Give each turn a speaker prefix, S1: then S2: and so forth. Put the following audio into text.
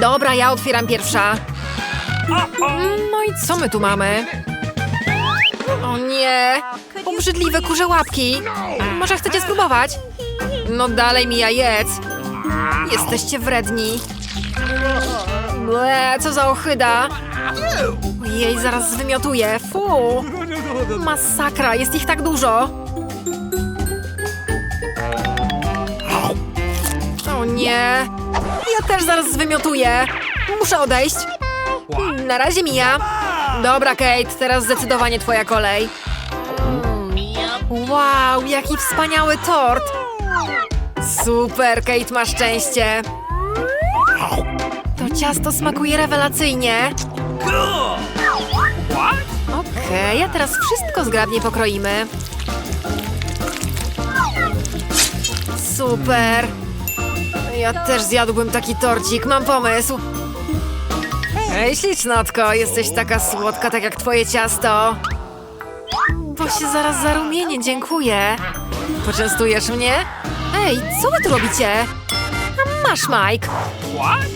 S1: Dobra, ja otwieram pierwsza. No i co my tu mamy? O nie! Obrzydliwe kurze łapki. Może chcecie spróbować? No dalej mi jedz. Jesteście wredni. Ble, co za ochyda. Ojej, zaraz zwymiotuję. Fu. Masakra, jest ich tak dużo. Nie. Ja też zaraz zwymiotuję. Muszę odejść. Na razie Mija. Dobra, Kate, teraz zdecydowanie twoja kolej. Wow, jaki wspaniały tort. Super, Kate ma szczęście. To ciasto smakuje rewelacyjnie. Okej, a teraz wszystko zgrabnie pokroimy. Super. Ja też zjadłbym taki torcik, mam pomysł. Hej, ślicznotko, jesteś taka słodka, tak jak twoje ciasto. Bo się zaraz zarumienię, dziękuję. Poczęstujesz mnie? Ej, co wy tu robicie? A masz, Mike.